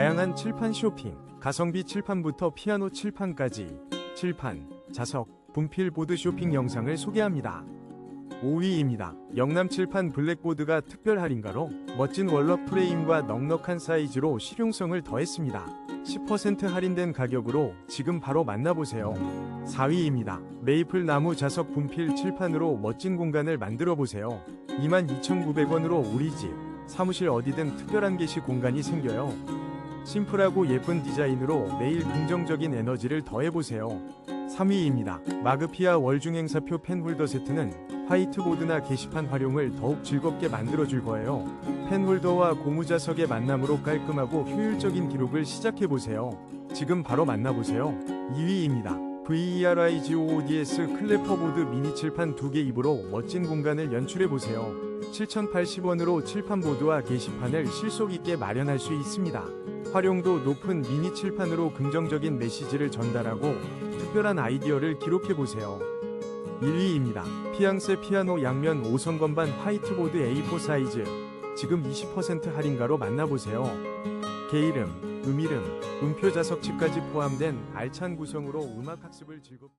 다양한 칠판 쇼핑, 가성비 칠판부터 피아노 칠판까지 칠판, 자석, 분필 보드 쇼핑 영상을 소개합니다. 5위입니다. 영남 칠판 블랙보드가 특별 할인가로 멋진 월럭 프레임과 넉넉한 사이즈로 실용성을 더했습니다. 10% 할인된 가격으로 지금 바로 만나보세요. 4위입니다. 메이플 나무 자석 분필 칠판으로 멋진 공간을 만들어 보세요. 22,900원으로 우리 집, 사무실 어디든 특별한 게시 공간이 생겨요. 심플하고 예쁜 디자인으로 매일 긍정적인 에너지를 더해보세요. 3위입니다. 마그피아 월중행사표 펜홀더 세트는 화이트보드나 게시판 활용을 더욱 즐겁게 만들어줄 거예요. 펜홀더와 고무자석의 만남으로 깔끔하고 효율적인 기록을 시작해보세요. 지금 바로 만나보세요. 2위입니다. VERIGOODS 클래퍼보드 미니 칠판 2개 입으로 멋진 공간을 연출해보세요. 7,080원으로 칠판보드와 게시판을 실속 있게 마련할 수 있습니다. 활용도 높은 미니 칠판으로 긍정적인 메시지를 전달하고 특별한 아이디어를 기록해보세요. 1위입니다. 피앙세 피아노 양면 5선 건반 화이트보드 A4 사이즈. 지금 20% 할인가로 만나보세요. 개이름, 음이름, 음표 자석치까지 포함된 알찬 구성으로 음악 학습을 즐겁